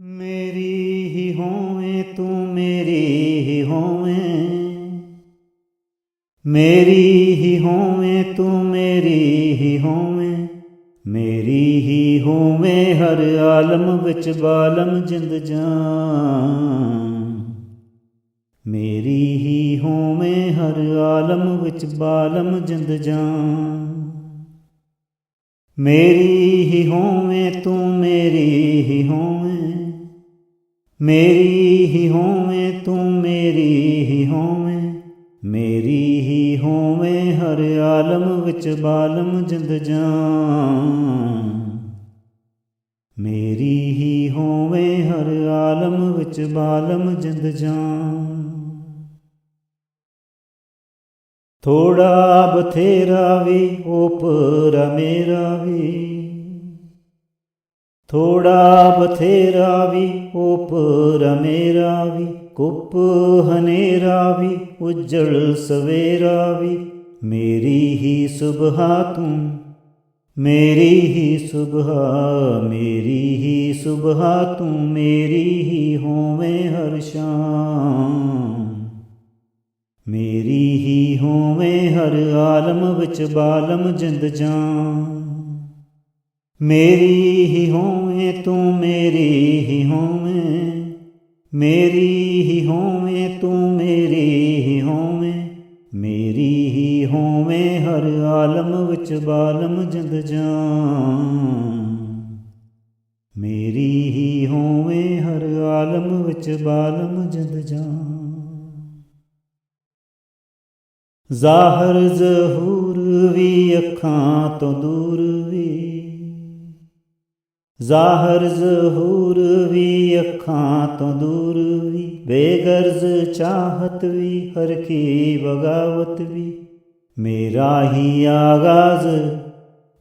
ਮੇਰੀ ਹੀ ਹੋਵੇਂ, ਤੂੰ ਮੇਰੀ ਹੀ ਹੋਵੇਂ। ਮੇਰੀ ਹੀ ਹੋਵੇਂ, ਤੂੰ ਮੇਰੀ ਹੀ ਹੋਵੇਂ। ਮੇਰੀ ਹੀ ਹੋਵੇਂ, ਹਰ ਆਲਮ ਵਿੱਚ ਬਾਲਮ ਜਿੰਦ ਜਾਨ। ਮੇਰੀ ਹੀ ਹੋਵੇਂ, ਹਰ ਆਲਮ ਵਿੱਚ ਬਾਲਮ ਜਿੰਦ ਜਾਨ। ਮੇਰੀ ਹੀ ਹੋਵੇਂ, ਤੂੰ ਮੇਰੀ ਹੀ ਹੋਵੇਂ। ਮੇਰੀ ਹੀ ਹੋਵੇਂ, ਤੂੰ ਮੇਰੀ ਹੀ ਹੋਵੇਂ, ਮੇਰੀ ਹੀ ਹੋਵੇਂ, ਹਰ ਆਲਮ ਵਿੱਚ ਬਾਲਮ ਜਿੰਦ ਜਾਨ। ਮੇਰੀ ਹੀ ਹੋਵੇਂ, ਹਰ ਆਲਮ ਵਿੱਚ ਬਾਲਮ ਜਿੰਦ ਜਾਨ। ਥੋੜਾ ਬਥੇਰਾ ਵੀ ਉਪਰ ਮੇਰਾ ਵੀ ਥੋੜਾ ਬਥੇਰਾ ਵੀ, ਉਪਰ ਮੇਰਾ ਵੀ, ਕੁੱਪ ਹਨੇਰਾ ਵੀ, ਉਜਲ ਸਵੇਰਾ ਵੀ। ਮੇਰੀ ਹੀ ਸੁਬਹਾ ਤੂੰ, ਮੇਰੀ ਹੀ ਸੁਬਹਾ ਮੇਰੀ ਹੀ ਸੁਬਹਾ ਤੂੰ, ਮੇਰੀ ਹੀ ਹੋਵੇਂ ਹਰ ਸ਼ਾਮ। ਮੇਰੀ ਹੀ ਹੋਵੇਂ ਹਰ ਆਲਮ ਵਿੱਚ ਬਾਲਮ ਜਿੰਦ ਜਾਨ ਮੇਰੀ ਹੀ ਹੋਵੇਂ, ਤੂੰ ਮੇਰੀ ਹੀ ਹੋਵੇਂ। ਮੇਰੀ ਹੀ ਹੋਵੇਂ, ਤੂੰ ਮੇਰੀ ਹੀ ਹੋਵੇਂ। ਮੇਰੀ ਹੀ ਹੋਵੇਂ, ਹਰ ਆਲਮ ਵਿੱਚ ਬਾਲਮ ਜਿੰਦ ਜਾਨ। ਮੇਰੀ ਹੀ ਹੋਵੇਂ, ਹਰ ਆਲਮ ਵਿੱਚ ਬਾਲਮ ਜਿੰਦ ਜਾਨ। ਜ਼ਾਹਰ ਜ਼ਹੂਰ ਵੀ, ਅੱਖਾਂ ਤੋਂ ਦੂਰ ਵੀ। ਜ਼ਾਹਰ ਜ਼ਹੂਰ ਵੀ ਅੱਖਾਂ ਤੋਂ ਦੂਰ ਵੀ, ਬੇਗਰਜ਼ ਚਾਹਤ ਵੀ, ਹਰ ਕੀ ਬਗਾਵਤ ਵੀ। ਮੇਰਾ ਹੀ ਆਗਾਜ਼,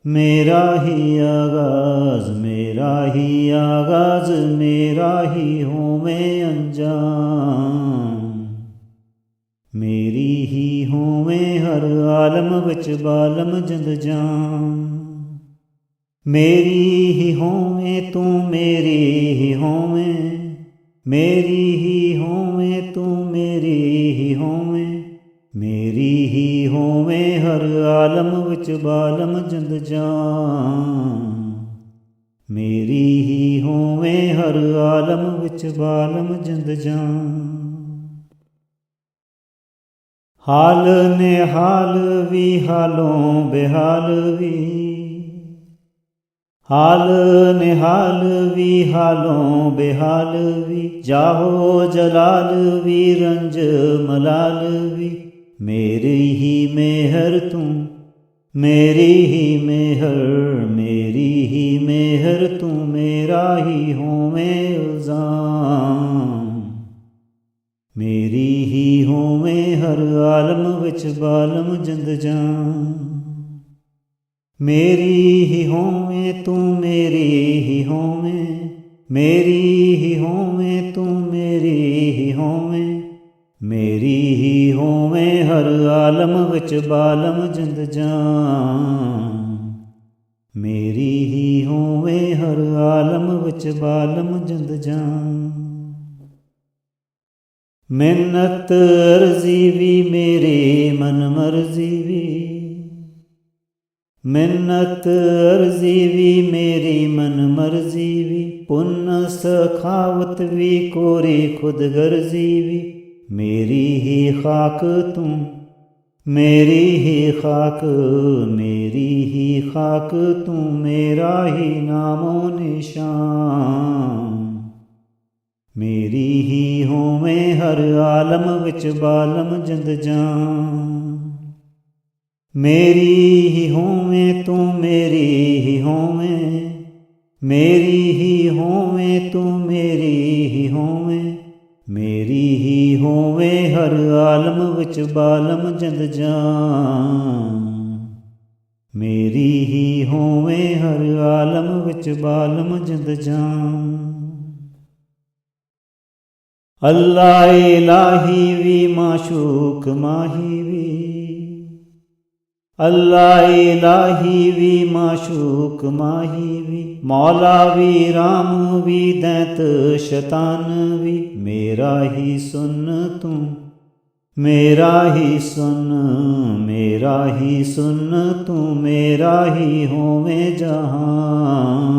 ਮੇਰਾ ਹੀ ਆਗਾਜ਼, ਮੇਰਾ ਹੀ ਆਗਾਜ਼, ਮੇਰਾ ਹੀ ਹੋਵੇਂ ਅੰਜਾਮ। ਮੇਰੀ ਹੀ ਹੋਵੇਂ ਹਰ ਆਲਮ ਵਿੱਚ ਬਾਲਮ ਜਿੰਦ ਜਾਨ ਮੇਰੀ ਹੀ ਹੋਵੇਂ, ਤੂੰ ਮੇਰੀ ਹੀ ਹੋਵੇਂ। ਮੇਰੀ ਹੀ ਹੋਵੇਂ, ਤੂੰ ਮੇਰੀ ਹੀ ਹੋਵੇਂ। ਮੇਰੀ ਹੀ ਹੋਵੇਂ, ਹਰ ਆਲਮ ਵਿੱਚ ਬਾਲਮ ਜਿੰਦ ਜਾਨ ਮੇਰੀ ਹੀ ਹੋਵੇਂ, ਹਰ ਆਲਮ ਵਿੱਚ ਬਾਲਮ ਜਿੰਦ ਜਾਨ ਹਾਲ ਨੇ ਹਾਲ ਵੀ, ਹਾਲੋਂ ਬਿਹਾਲ ਵੀ। ਹਾਲ ਨਿਹਾਲ ਵੀ ਹਾਲੋਂ, ਬਿਹਾਲ ਵੀ। ਜਾਹੋ ਜਲਾਲ ਵੀ, ਰੰਜ ਮਲਾਲ ਵੀ। ਮੇਰੀ ਹੀ ਮਿਹਰ ਤੂੰ, ਮੇਰੀ ਹੀ ਮਿਹਰ, ਮੇਰੀ ਹੀ ਮਿਹਰ ਤੂੰ, ਮੇਰਾ ਹੀ ਹੋਵੇਂ ਇਲਜ਼ਾਮ। ਮੇਰੀ ਹੀ ਹੋਵੇਂ ਹਰ ਆਲਮ ਵਿੱਚ ਬਾਲਮ ਜਿੰਦ ਜਾਨ ਮੇਰੀ ਹੀ ਹੋਵੇਂ, ਤੂੰ ਮੇਰੀ ਹੀ ਹੋਵੇਂ। ਮੇਰੀ ਹੀ ਹੋਵੇਂ, ਤੂੰ ਮੇਰੀ ਹੀ ਹੋਵੇਂ। ਮੇਰੀ ਹੀ ਹੋਵੇਂ, ਹਰ ਆਲਮ ਵਿੱਚ ਬਾਲਮ ਜਿੰਦ ਜਾਨ। ਮੇਰੀ ਹੀ ਹੋਵੇਂ, ਹਰ ਆਲਮ ਵਿੱਚ ਬਾਲਮ ਜਿੰਦ ਜਾਨ। ਮਿੰਨਤ ਅਰਜ਼ੀ ਵੀ ਮੇਰੇ ਮਨ ਮਰਜ਼ੀ ਵੀ। ਮਿੰਨਤ ਅਰਜ਼ੀ ਵੀ ਮੇਰੀ ਮਨ ਮਰਜ਼ੀ ਵੀ, ਪੁੰਨ ਸਖਾਵਤ ਵੀ ਕੋਰੀ ਖੁਦ ਗਰਜ਼ੀ ਵੀ। ਮੇਰੀ ਹੀ ਖਾਕ ਤੂੰ, ਮੇਰੀ ਹੀ ਖਾਕ, ਮੇਰੀ ਹੀ ਖਾਕ ਤੂੰ, ਮੇਰਾ ਹੀ ਨਾਮੋ ਨਿਸ਼ਾਨ। ਮੇਰੀ ਹੀ ਹੋਵੇਂ ਹਰ ਆਲਮ ਵਿੱਚ ਬਾਲਮ ਜਿੰਦ ਜਾਨ। ਮੇਰੀ ਹੀ ਹੋਵੇਂ, ਤੂੰ ਮੇਰੀ ਹੀ ਹੋਵੇਂ। ਮੇਰੀ ਹੀ ਹੋਵੇਂ, ਤੂੰ ਮੇਰੀ ਹੀ ਹੋਵੇਂ। ਮੇਰੀ ਹੀ ਹੋਵੇਂ, ਹਰ ਆਲਮ ਵਿੱਚ ਬਾਲਮ ਜਿੰਦ ਜਾਨ। ਮੇਰੀ ਹੀ ਹੋਵੇਂ, ਹਰ ਆਲਮ ਵਿੱਚ ਬਾਲਮ ਜਿੰਦ ਜਾਨ। ਅੱਲਾ ਇਲਾਹੀ ਵੀ, ਮਾਸ਼ੂਕ ਮਾਹੀ ਵੀ। ਅੱਲਾ ਇਲਾਹੀ ਵੀ ਮਾਸ਼ੂਕ ਮਾਹੀ ਵੀ, ਮੌਲਾ ਵੀ ਰਾਮ ਵੀ, ਦੈਤ ਸ਼ੈਤਾਨ ਵੀ, ਮੇਰਾ ਹੀ ਸੁਨ ਤੂੰ, ਮੇਰਾ ਹੀ ਸੁਨ, ਮੇਰਾ ਹੀ ਸੁਨ ਤੂੰ, ਮੇਰਾ ਹੀ ਹੋਵੇਂ ਜਹਾਂ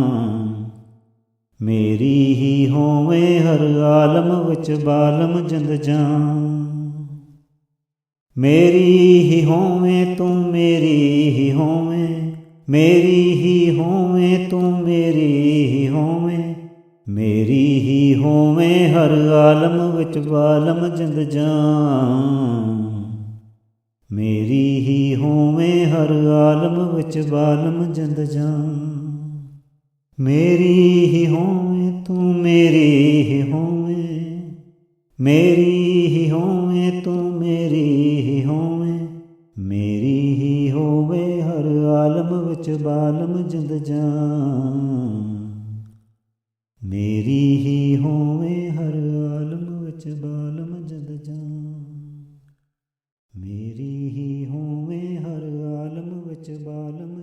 ਮੇਰੀ ਹੀ ਹੋਵੇਂ ਹਰ ਆਲਮ ਵਿੱਚ ਬਾਲਮ ਜਿੰਦ ਜਾਨ। ਮੇਰੀ ਹੀ ਹੋਵੇਂ ਤੂੰ ਮੇਰੀ ਹੀ ਹੋਵੇਂ, ਮੇਰੀ ਹੀ ਹੋਵੇਂ ਤੂੰ ਮੇਰੀ ਹੀ ਹੋਵੇਂ, ਮੇਰੀ ਹੀ ਹੋਵੇਂ ਹਰ ਆਲਮ ਵਿੱਚ ਬਾਲਮ ਜਿੰਦ ਜਾਨ ਮੇਰੀ ਹੀ ਹੋਵੇਂ ਹਰ ਆਲਮ ਵਿੱਚ ਬਾਲਮ ਜਿੰਦ ਜਾਨ ਮੇਰੀ ਹੀ ਹੋਵੇਂ ਤੂੰ ਮੇਰੀ ਹੀ ਹੋਵੇਂ, ਮੇਰੀ ਹੀ ਹੋਵੇਂ ਤੂੰ ਮੇਰੀ ਹੀ ਹੋਵੇਂ, ਮੇਰੀ ਹੀ ਹੋਵੇ, ਹਰ ਆਲਮ ਵਿੱਚ ਬਾਲਮ ਜਿੰਦ ਜਾਨ। ਮੇਰੀ ਹੀ ਹੋਵੇ, ਹਰ ਆਲਮ ਵਿੱਚ ਬਾਲਮ ਜਿੰਦ ਜਾਨ। ਮੇਰੀ ਹੀ ਹੋਵੇ, ਹਰ ਆਲਮ ਵਿੱਚ ਬਾਲਮ